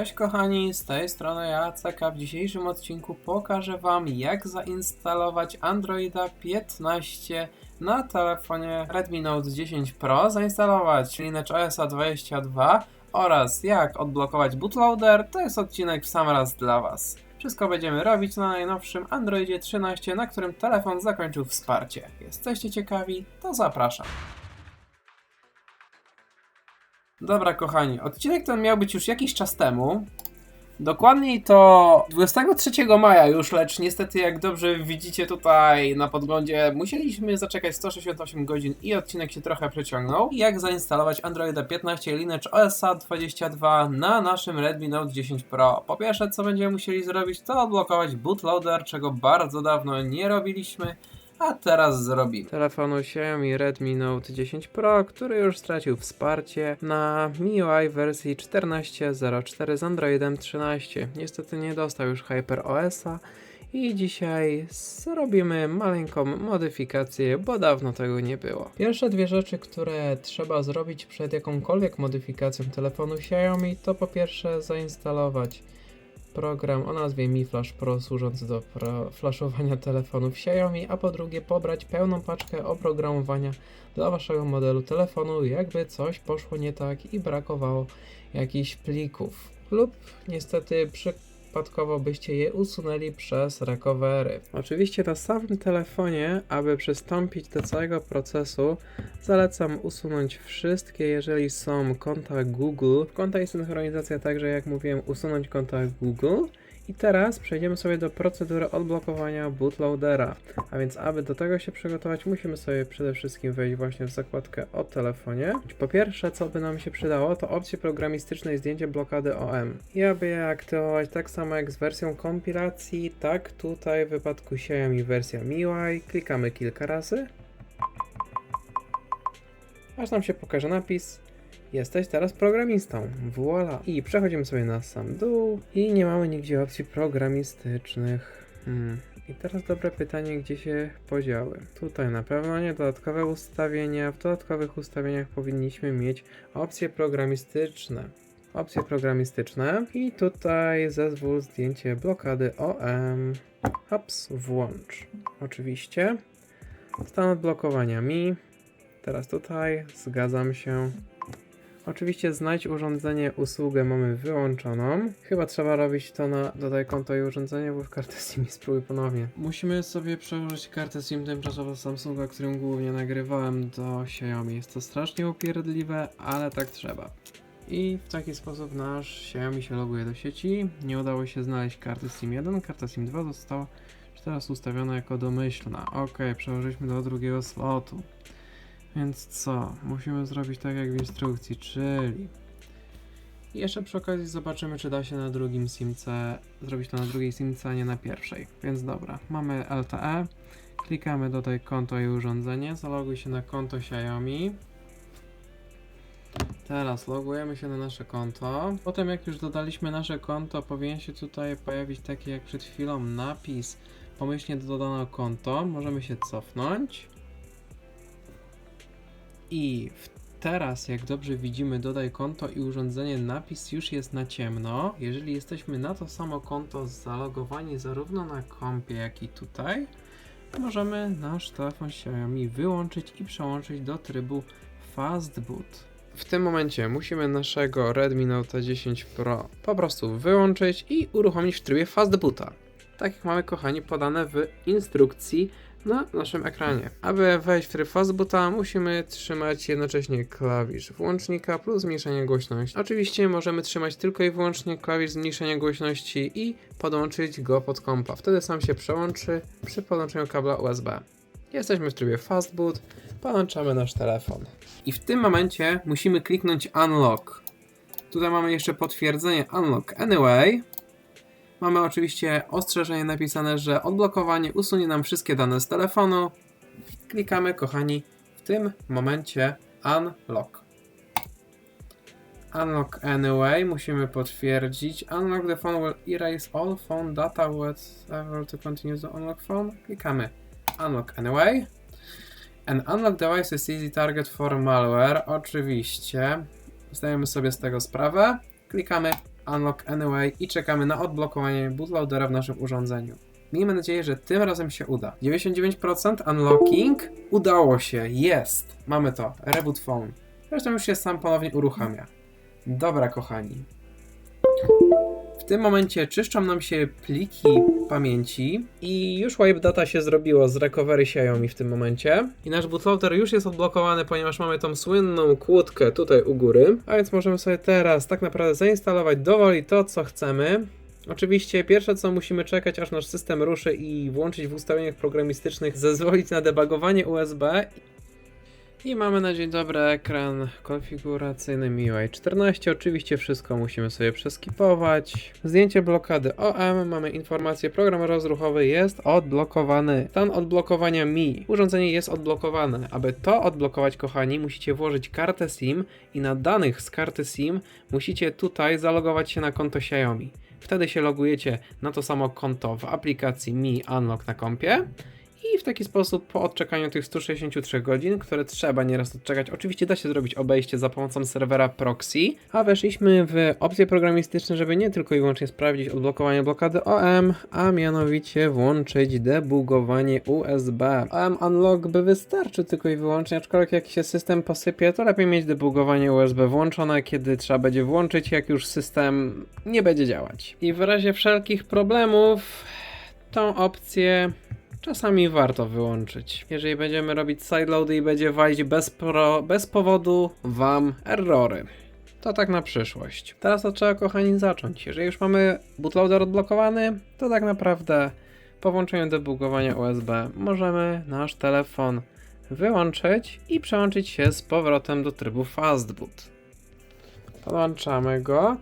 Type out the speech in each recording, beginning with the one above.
Cześć kochani, z tej strony Jacek, a w dzisiejszym odcinku pokażę Wam jak zainstalować Androida 15 na telefonie Redmi Note 10 Pro, zainstalować Lineage OS 22 oraz jak odblokować bootloader, to jest odcinek w sam raz dla Was. Wszystko będziemy robić na najnowszym Androidzie 13, na którym telefon zakończył wsparcie. Jesteście ciekawi? To zapraszam. Dobra, kochani, odcinek ten miał być już jakiś czas temu. Dokładniej to 23 maja już, lecz niestety, jak dobrze widzicie tutaj na podglądzie, musieliśmy zaczekać 168 godzin i odcinek się trochę przeciągnął. Jak zainstalować Androida 15 Lineage OS 22 na naszym Redmi Note 10 Pro? Po pierwsze, co będziemy musieli zrobić, to odblokować bootloader, czego bardzo dawno nie robiliśmy a teraz zrobimy. Telefonu Xiaomi Redmi Note 10 Pro, który już stracił wsparcie na MIUI wersji 14.04 z Androidem 13. Niestety nie dostał już HyperOS-a i dzisiaj zrobimy maleńką modyfikację, bo dawno tego nie było. Pierwsze dwie rzeczy, które trzeba zrobić przed jakąkolwiek modyfikacją telefonu Xiaomi, to po pierwsze zainstalować program o nazwie Mi Flash Pro służący do flashowania telefonów Xiaomi, a po drugie pobrać pełną paczkę oprogramowania dla waszego modelu telefonu, jakby coś poszło nie tak i brakowało jakichś plików. Lub niestety przy przypadkowo byście je usunęli przez recovery. Oczywiście na samym telefonie, aby przystąpić do całego procesu, zalecam usunąć wszystkie, jeżeli są konta Google. Konta i synchronizacja także, jak mówiłem, usunąć konta Google i teraz przejdziemy sobie do procedury odblokowania bootloadera. A więc, aby do tego się przygotować, musimy sobie przede wszystkim wejść właśnie w zakładkę o telefonie. Po pierwsze, co by nam się przydało, to opcje programistyczne i zdjęcie blokady OM. I aby je aktywować tak samo jak z wersją kompilacji, tak tutaj w wypadku Xiaomi wersja MIUI, klikamy kilka razy. Aż nam się pokaże napis Jesteś teraz programistą. Voila. I przechodzimy sobie na sam dół i nie mamy nigdzie opcji programistycznych. Hmm. I teraz dobre pytanie, gdzie się podziały. Tutaj na pewno nie dodatkowe ustawienia. W dodatkowych ustawieniach powinniśmy mieć opcje programistyczne. Opcje programistyczne i tutaj zezwól zdjęcie blokady OM. Hops, włącz. Oczywiście. Stan odblokowania mi. Teraz tutaj zgadzam się. Oczywiście znajdź urządzenie, usługę mamy wyłączoną. Chyba trzeba robić to na dodaj konto i urządzenie, bo w kartę SIM spróbuj ponownie. Musimy sobie przełożyć kartę SIM tymczasowo Samsunga, którym głównie nagrywałem do Xiaomi. Jest to strasznie upierdliwe, ale tak trzeba. I w taki sposób nasz Xiaomi się loguje do sieci. Nie udało się znaleźć karty SIM 1, karta SIM 2 została teraz ustawiona jako domyślna. Ok, przełożyliśmy do drugiego slotu. Więc co? Musimy zrobić tak jak w instrukcji, czyli jeszcze przy okazji zobaczymy, czy da się na drugim simce zrobić to na drugiej simce, a nie na pierwszej. Więc dobra, mamy LTE, klikamy dodaj konto i urządzenie, zaloguj się na konto Xiaomi. Teraz logujemy się na nasze konto. Potem jak już dodaliśmy nasze konto, powinien się tutaj pojawić taki jak przed chwilą napis pomyślnie dodano konto. Możemy się cofnąć. I teraz, jak dobrze widzimy, dodaj konto i urządzenie, napis już jest na ciemno. Jeżeli jesteśmy na to samo konto zalogowani zarówno na kompie, jak i tutaj, możemy nasz telefon Xiaomi wyłączyć i przełączyć do trybu Fast Boot. W tym momencie musimy naszego Redmi Note 10 Pro po prostu wyłączyć i uruchomić w trybie Fast Boota. Tak jak mamy, kochani, podane w instrukcji na naszym ekranie. Aby wejść w tryb fastboota musimy trzymać jednocześnie klawisz włącznika plus zmniejszenie głośności. Oczywiście możemy trzymać tylko i wyłącznie klawisz zmniejszenia głośności i podłączyć go pod kompa. Wtedy sam się przełączy przy podłączeniu kabla USB. Jesteśmy w trybie fastboot, podłączamy nasz telefon. I w tym momencie musimy kliknąć unlock. Tutaj mamy jeszcze potwierdzenie unlock anyway. Mamy oczywiście ostrzeżenie napisane, że odblokowanie usunie nam wszystkie dane z telefonu. Klikamy, kochani, w tym momencie Unlock. Unlock anyway, musimy potwierdzić. Unlock the phone will erase all phone data whatever to continue the unlock phone. Klikamy Unlock anyway. An unlock device is easy target for malware. Oczywiście. Zdajemy sobie z tego sprawę. Klikamy Unlock Anyway i czekamy na odblokowanie bootloadera w naszym urządzeniu. Miejmy nadzieję, że tym razem się uda. 99% unlocking. Udało się, jest. Mamy to. Reboot phone. Zresztą już się sam ponownie uruchamia. Dobra, kochani. Tym momencie czyszczą nam się pliki pamięci i już wipe data się zrobiło z recovery Xiaomi w tym momencie. I nasz bootloader już jest odblokowany, ponieważ mamy tą słynną kłódkę tutaj u góry. A więc możemy sobie teraz tak naprawdę zainstalować dowoli to, co chcemy. Oczywiście pierwsze co musimy czekać aż nasz system ruszy i włączyć w ustawieniach programistycznych zezwolić na debugowanie USB i mamy na dzień dobry ekran konfiguracyjny MIUI 14. Oczywiście wszystko musimy sobie przeskipować. Zdjęcie blokady OM. Mamy informację, program rozruchowy jest odblokowany. Stan odblokowania Mi. Urządzenie jest odblokowane. Aby to odblokować, kochani, musicie włożyć kartę SIM i na danych z karty SIM musicie tutaj zalogować się na konto Xiaomi. Wtedy się logujecie na to samo konto w aplikacji Mi Unlock na kompie. I w taki sposób po odczekaniu tych 163 godzin, które trzeba nieraz odczekać, oczywiście da się zrobić obejście za pomocą serwera proxy, a weszliśmy w opcje programistyczne, żeby nie tylko i wyłącznie sprawdzić odblokowanie blokady OM, a mianowicie włączyć debugowanie USB. OM Unlock by wystarczy tylko i wyłącznie, aczkolwiek jak się system posypie, to lepiej mieć debugowanie USB włączone, kiedy trzeba będzie włączyć, jak już system nie będzie działać. I w razie wszelkich problemów tą opcję czasami warto wyłączyć. Jeżeli będziemy robić sideloady i będzie walić bez, pro, bez powodu wam errory. To tak na przyszłość. Teraz to trzeba, kochani, zacząć. Jeżeli już mamy bootloader odblokowany, to tak naprawdę po włączeniu debugowania USB możemy nasz telefon wyłączyć i przełączyć się z powrotem do trybu fastboot. Podłączamy go.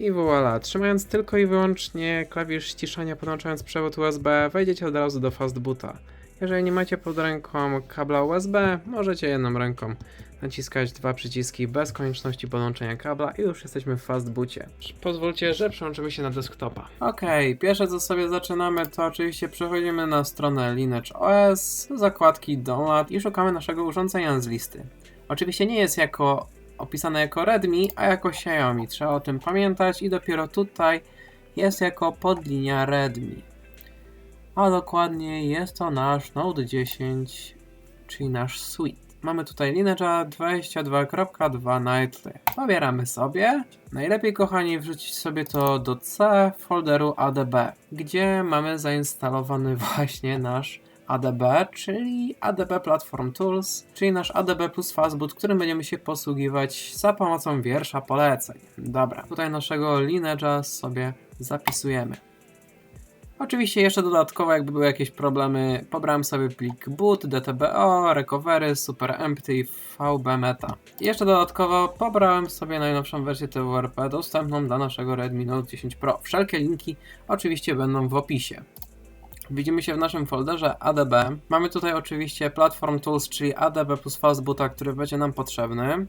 I voilà, trzymając tylko i wyłącznie klawisz ściszania, podłączając przewód USB, wejdziecie od razu do fastboota. Jeżeli nie macie pod ręką kabla USB, możecie jedną ręką naciskać dwa przyciski bez konieczności podłączenia kabla i już jesteśmy w fastboocie. Pozwólcie, że przełączymy się na desktopa. Okay, pierwsze co sobie zaczynamy to oczywiście przechodzimy na stronę Lineage OS, zakładki Download i szukamy naszego urządzenia z listy. Oczywiście nie jest jako opisane jako Redmi, a jako Xiaomi. Trzeba o tym pamiętać i dopiero tutaj jest jako podlinia Redmi. A dokładnie jest to nasz Note 10, czyli nasz Suite. Mamy tutaj Lineage'a 22.2 Nightly. Pobieramy sobie. Najlepiej, kochani, wrzucić sobie to do C folderu ADB, gdzie mamy zainstalowany właśnie nasz ADB, czyli ADB Platform Tools, czyli nasz ADB plus Fastboot, którym będziemy się posługiwać za pomocą wiersza poleceń. Dobra, tutaj naszego lineage'a sobie zapisujemy. Oczywiście jeszcze dodatkowo, jakby były jakieś problemy, pobrałem sobie plik boot, dtbo, recovery, super empty, vb meta. I jeszcze dodatkowo pobrałem sobie najnowszą wersję TWRP dostępną dla naszego Redmi Note 10 Pro. Wszelkie linki oczywiście będą w opisie. Widzimy się w naszym folderze ADB. Mamy tutaj oczywiście Platform Tools, czyli ADB plus Fastboota, który będzie nam potrzebny.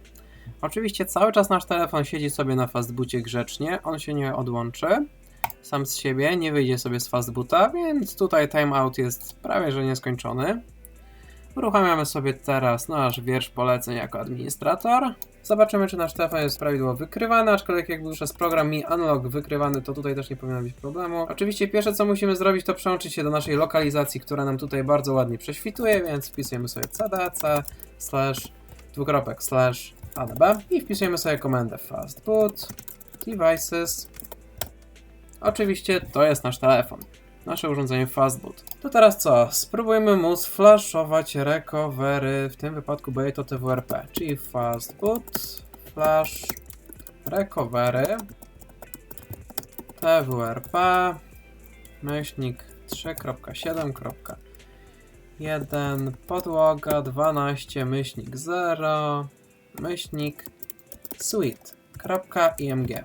Oczywiście cały czas nasz telefon siedzi sobie na Fastboocie grzecznie, on się nie odłączy sam z siebie, nie wyjdzie sobie z Fastboota, więc tutaj timeout jest prawie że nieskończony. Uruchamiamy sobie teraz nasz wiersz poleceń jako administrator. Zobaczymy, czy nasz telefon jest prawidłowo wykrywany, aczkolwiek jak już jest program Mi Unlock wykrywany, to tutaj też nie powinno być problemu. Oczywiście pierwsze, co musimy zrobić, to przełączyć się do naszej lokalizacji, która nam tutaj bardzo ładnie prześwituje, więc wpisujemy sobie cdc slash dwukropek slash adb i wpisujemy sobie komendę fastboot devices. Oczywiście to jest nasz telefon nasze urządzenie Fastboot. To teraz co? Spróbujmy mu sflashować recovery, w tym wypadku będzie to TWRP, czyli Fastboot flash recovery TWRP myślnik 3.7.1 podłoga 12 myślnik 0 myślnik suite.img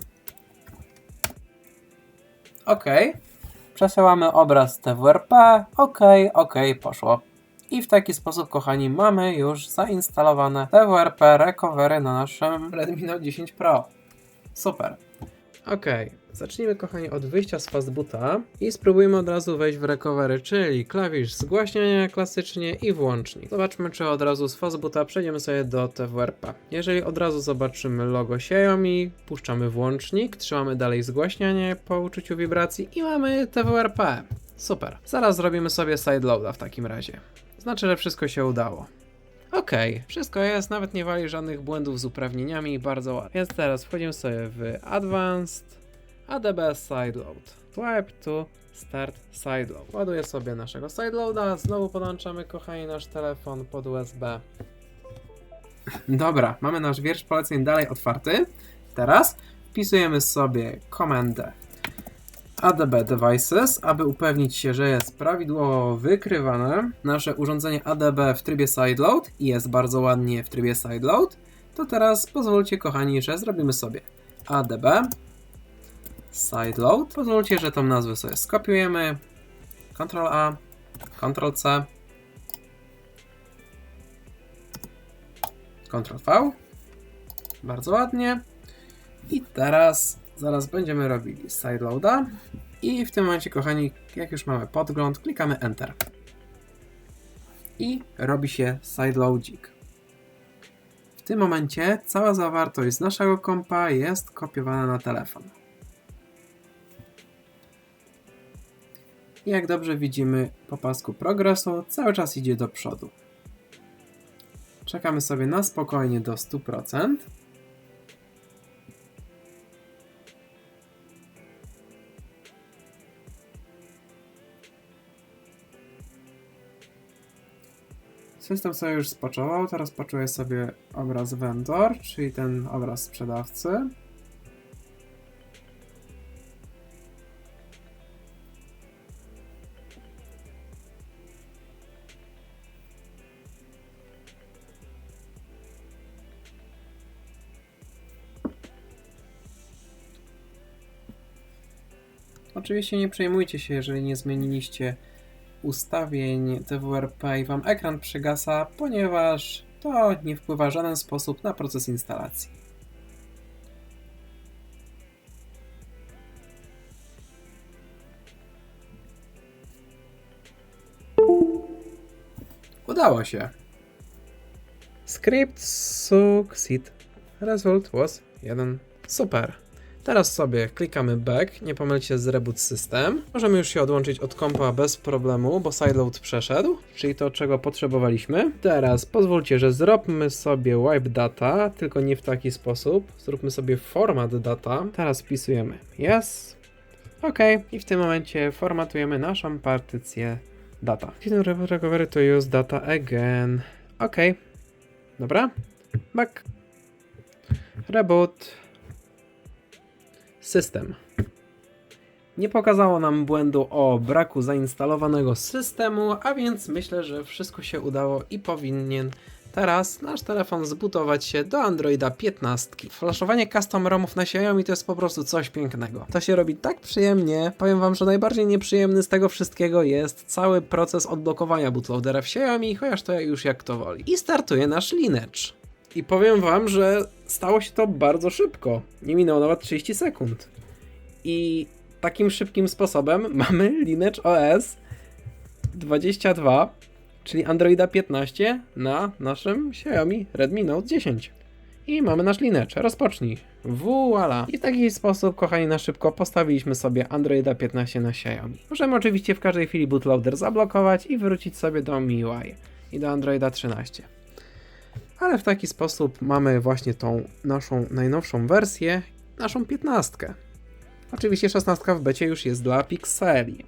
OK. Przesyłamy obraz TWRP, ok, ok, poszło. I w taki sposób, kochani, mamy już zainstalowane TWRP Recovery na naszym Redmi Note 10 Pro. Super. Okej, zacznijmy kochani od wyjścia z fastboota i spróbujmy od razu wejść w recovery, czyli klawisz zgłaśniania klasycznie i włącznik. Zobaczmy, czy od razu z fastboota przejdziemy sobie do TWRP. Jeżeli od razu zobaczymy logo Xiaomi, puszczamy włącznik, trzymamy dalej zgłaśnianie po uczuciu wibracji i mamy TWRP. Super. Zaraz zrobimy sobie sideloada w takim razie. Znaczy, że wszystko się udało. Okej, wszystko jest, nawet nie wali żadnych błędów z uprawnieniami, bardzo ładnie. Więc teraz wchodzimy sobie w Advanced, ADB Sideload. Swipe to Start Sideload. Ładuję sobie naszego sideloada, znowu podłączamy, kochani, nasz telefon pod USB. Dobra, mamy nasz wiersz poleceń dalej otwarty. Teraz wpisujemy sobie komendę ADB Devices, aby upewnić się, że jest prawidłowo wykrywane nasze urządzenie ADB w trybie sideload i jest bardzo ładnie w trybie sideload, to teraz pozwólcie kochani, że zrobimy sobie ADB sideload. Pozwólcie, że tą nazwę sobie skopiujemy. Ctrl A, Ctrl C, Ctrl V. Bardzo ładnie. I teraz zaraz będziemy robili sideloada. I w tym momencie, kochani, jak już mamy podgląd, klikamy Enter. I robi się sideloadzik. W tym momencie cała zawartość z naszego kompa jest kopiowana na telefon. I jak dobrze widzimy po pasku progresu, cały czas idzie do przodu. Czekamy sobie na spokojnie do 100%. System sobie już spaczował, teraz paczuję sobie obraz vendor, czyli ten obraz sprzedawcy. Oczywiście nie przejmujcie się, jeżeli nie zmieniliście ustawień TWRP i Wam ekran przygasa, ponieważ to nie wpływa w żaden sposób na proces instalacji. Udało się. Script succeed. Result was 1. Super. Teraz sobie klikamy back, nie pomylcie z reboot system. Możemy już się odłączyć od kompa bez problemu, bo sideload przeszedł, czyli to czego potrzebowaliśmy. Teraz pozwólcie, że zróbmy sobie wipe data, tylko nie w taki sposób. Zróbmy sobie format data. Teraz wpisujemy yes. OK. I w tym momencie formatujemy naszą partycję data. Hidden recovery to use data again. OK. Dobra. Back. Reboot. System. Nie pokazało nam błędu o braku zainstalowanego systemu, a więc myślę, że wszystko się udało i powinien teraz nasz telefon zbudować się do Androida 15. Flaszowanie custom ROMów na Xiaomi to jest po prostu coś pięknego. To się robi tak przyjemnie. Powiem wam, że najbardziej nieprzyjemny z tego wszystkiego jest cały proces odblokowania bootloadera w Xiaomi, chociaż to już jak to woli. I startuje nasz Lineage. I powiem wam, że stało się to bardzo szybko. Nie minęło nawet 30 sekund. I takim szybkim sposobem mamy Lineage OS 22, czyli Androida 15 na naszym Xiaomi Redmi Note 10. I mamy nasz Lineage. Rozpocznij. Voila! I w taki sposób, kochani, na szybko postawiliśmy sobie Androida 15 na Xiaomi. Możemy oczywiście w każdej chwili bootloader zablokować i wrócić sobie do MIUI i do Androida 13 ale w taki sposób mamy właśnie tą naszą najnowszą wersję, naszą 15. Oczywiście 16 w becie już jest dla Pixeli.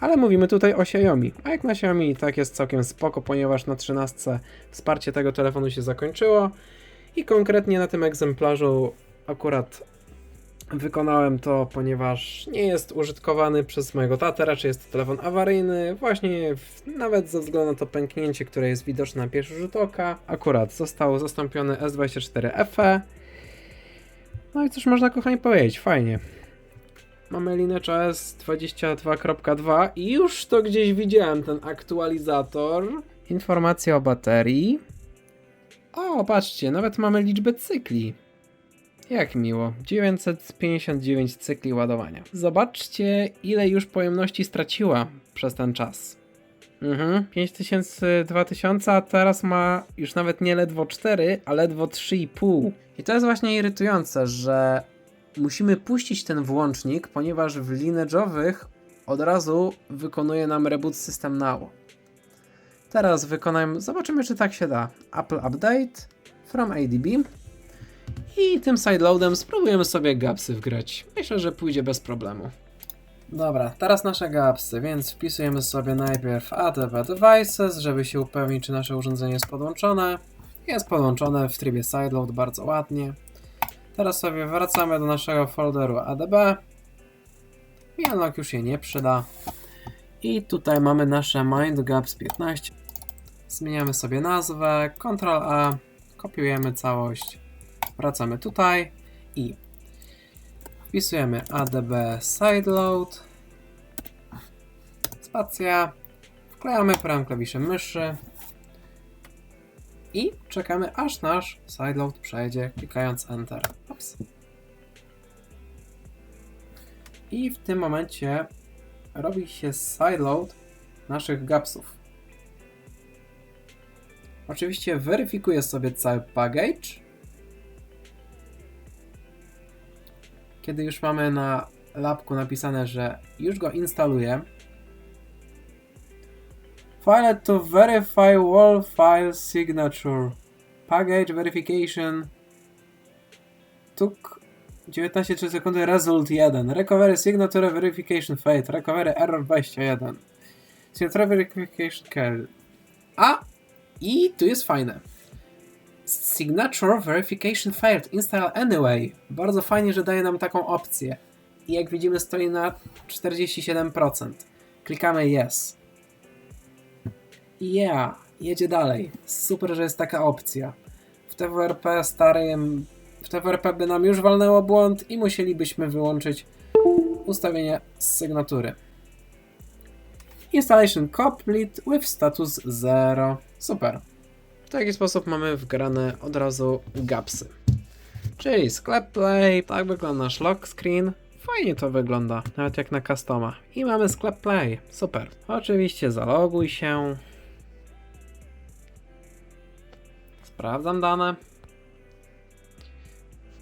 Ale mówimy tutaj o Xiaomi. A jak na Xiaomi tak jest całkiem spoko, ponieważ na 13 wsparcie tego telefonu się zakończyło i konkretnie na tym egzemplarzu akurat Wykonałem to, ponieważ nie jest użytkowany przez mojego tatę, raczej jest to telefon awaryjny, właśnie w, nawet ze względu na to pęknięcie, które jest widoczne na pierwszy rzut oka. Akurat został zastąpiony S24 FE. No i cóż można kochani powiedzieć, fajnie. Mamy Lineage OS 22.2 i już to gdzieś widziałem, ten aktualizator. Informacja o baterii. O, patrzcie, nawet mamy liczbę cykli. Jak miło. 959 cykli ładowania. Zobaczcie, ile już pojemności straciła przez ten czas. Mhm. 5000, 2000, a teraz ma już nawet nie ledwo 4, a ledwo 3,5. I to jest właśnie irytujące, że musimy puścić ten włącznik, ponieważ w lineage'owych od razu wykonuje nam reboot system now. Teraz wykonajmy, zobaczymy czy tak się da. Apple Update from ADB. I tym sideloadem spróbujemy sobie gapsy wgrać. Myślę, że pójdzie bez problemu. Dobra, teraz nasze gapsy, więc wpisujemy sobie najpierw ADB Devices, żeby się upewnić, czy nasze urządzenie jest podłączone. Jest podłączone w trybie sideload, bardzo ładnie. Teraz sobie wracamy do naszego folderu ADB. Wielok już się nie przyda. I tutaj mamy nasze MindGaps 15. Zmieniamy sobie nazwę, Ctrl A, kopiujemy całość, wracamy tutaj i wpisujemy ADB sideload, spacja, wklejamy prawym klawiszem myszy i czekamy aż nasz sideload przejdzie, klikając Enter. Ups. I w tym momencie robi się sideload naszych gapsów. Oczywiście weryfikuję sobie cały package. Kiedy już mamy na lapku napisane, że już go instaluję. File to verify wall file signature. Package verification took 19,3 sekundy, result 1. Recovery signature verification failed. Recovery error 21. Signature verification carried. A! I tu jest fajne. Signature verification failed. Install anyway. Bardzo fajnie, że daje nam taką opcję. I jak widzimy stoi na 47%. Klikamy yes. Yeah, jedzie dalej. Super, że jest taka opcja. W TWRP starym w TWRP by nam już walnęło błąd i musielibyśmy wyłączyć ustawienie sygnatury. Installation complete with status 0. Super. Taki sposób mamy wgrane od razu gapsy. Czyli sklep play, tak wygląda nasz lock screen. Fajnie to wygląda, nawet jak na customa. I mamy sklep play, super. Oczywiście zaloguj się. Sprawdzam dane.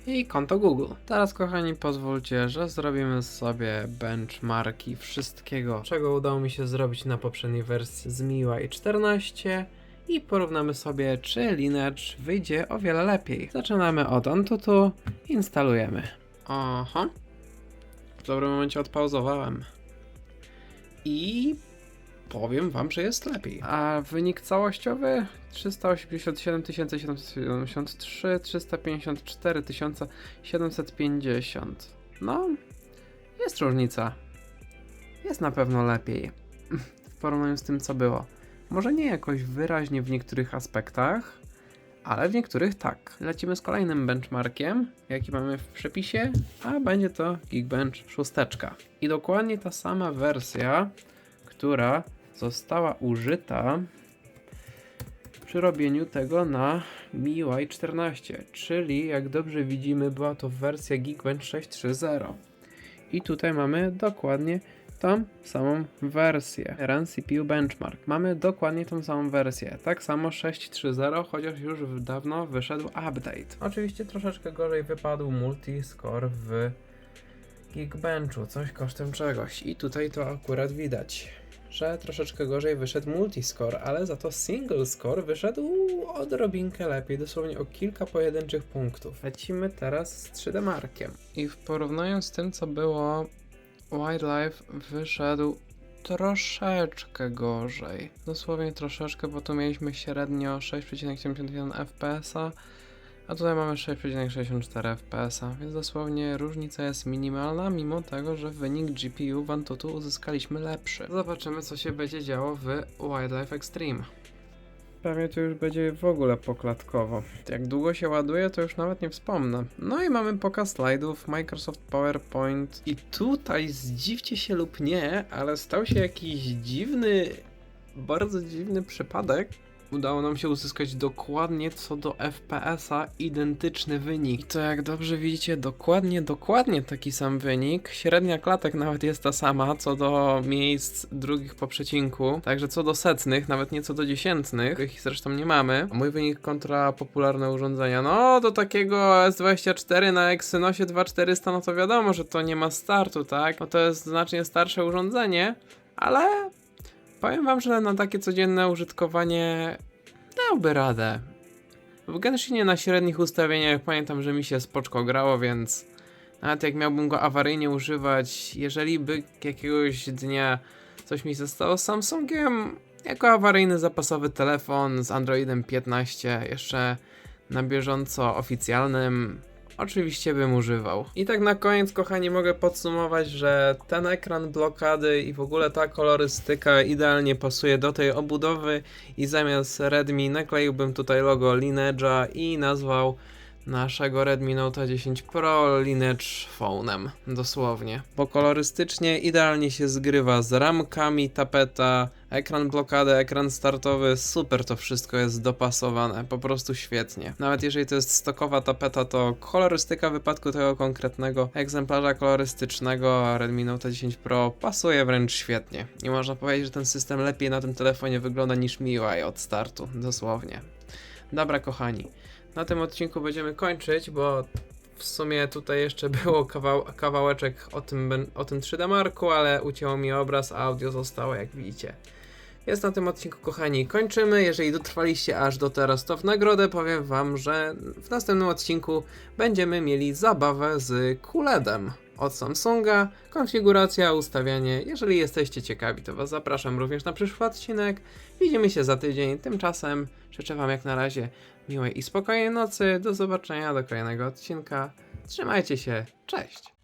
I konto Google. Teraz, kochani, pozwólcie, że zrobimy sobie benchmarki wszystkiego, czego udało mi się zrobić na poprzedniej wersji z MIUI 14 i porównamy sobie, czy Lineage wyjdzie o wiele lepiej. Zaczynamy od Antutu, instalujemy. Aha. W dobrym momencie odpauzowałem. I powiem wam, że jest lepiej. A wynik całościowy 387 773, 354 750. No, jest różnica. Jest na pewno lepiej w porównaniu z tym, co było. Może nie jakoś wyraźnie w niektórych aspektach, ale w niektórych tak. Lecimy z kolejnym benchmarkiem, jaki mamy w przepisie, a będzie to Geekbench 6. I dokładnie ta sama wersja, która została użyta przy robieniu tego na MIUI 14, czyli jak dobrze widzimy była to wersja Geekbench 6.3.0. I tutaj mamy dokładnie tą samą wersję. Run CPU Benchmark. Mamy dokładnie tą samą wersję. Tak samo 6.3.0, chociaż już dawno wyszedł update. Oczywiście troszeczkę gorzej wypadł multiscore w Geekbenchu, coś kosztem czegoś. I tutaj to akurat widać że troszeczkę gorzej wyszedł multiscore, ale za to single score wyszedł odrobinkę lepiej, dosłownie o kilka pojedynczych punktów. Lecimy teraz z 3D Markiem. I w porównaniu z tym, co było, Wildlife wyszedł troszeczkę gorzej. Dosłownie troszeczkę, bo tu mieliśmy średnio 6,71 fps, a tutaj mamy 6,64 fps, więc dosłownie różnica jest minimalna, mimo tego, że wynik GPU w Antutu uzyskaliśmy lepszy. Zobaczymy, co się będzie działo w Wildlife Extreme. Pewnie to już będzie w ogóle poklatkowo. Jak długo się ładuje, to już nawet nie wspomnę. No i mamy pokaz slajdów, Microsoft PowerPoint. I tutaj zdziwcie się lub nie, ale stał się jakiś dziwny, bardzo dziwny przypadek, Udało nam się uzyskać dokładnie co do FPS-a identyczny wynik. I to jak dobrze widzicie, dokładnie, dokładnie taki sam wynik. Średnia klatek nawet jest ta sama co do miejsc drugich po przecinku. Także co do setnych, nawet nie co do dziesiętnych, których zresztą nie mamy. A mój wynik kontra popularne urządzenia. No do takiego S24 na Exynosie 2400, no to wiadomo, że to nie ma startu, tak? No to jest znacznie starsze urządzenie, ale Powiem wam, że na takie codzienne użytkowanie dałby radę. W Genshinie na średnich ustawieniach pamiętam, że mi się spoczko grało, więc nawet jak miałbym go awaryjnie używać, jeżeli by jakiegoś dnia coś mi zostało z Samsungiem, jako awaryjny zapasowy telefon z Androidem 15, jeszcze na bieżąco oficjalnym, oczywiście bym używał. I tak na koniec, kochani, mogę podsumować, że ten ekran blokady i w ogóle ta kolorystyka idealnie pasuje do tej obudowy i zamiast Redmi nakleiłbym tutaj logo Lineage'a i nazwał naszego Redmi Note 10 Pro Lineage Phone'em, dosłownie. Bo kolorystycznie idealnie się zgrywa z ramkami, tapeta, ekran blokady, ekran startowy, super to wszystko jest dopasowane, po prostu świetnie. Nawet jeżeli to jest stokowa tapeta, to kolorystyka w wypadku tego konkretnego egzemplarza kolorystycznego Redmi Note 10 Pro pasuje wręcz świetnie. I można powiedzieć, że ten system lepiej na tym telefonie wygląda niż MIUI od startu, dosłownie. Dobra, kochani. Na tym odcinku będziemy kończyć, bo w sumie tutaj jeszcze było kawał, kawałeczek o tym, o tym 3D Marku, ale ucięło mi obraz, a audio zostało, jak widzicie. Jest na tym odcinku, kochani, kończymy. Jeżeli dotrwaliście aż do teraz, to w nagrodę powiem wam, że w następnym odcinku będziemy mieli zabawę z QLEDem od Samsunga. Konfiguracja, ustawianie. Jeżeli jesteście ciekawi, to was zapraszam również na przyszły odcinek. Widzimy się za tydzień. Tymczasem życzę wam jak na razie miłej i spokojnej nocy. Do zobaczenia do kolejnego odcinka. Trzymajcie się. Cześć!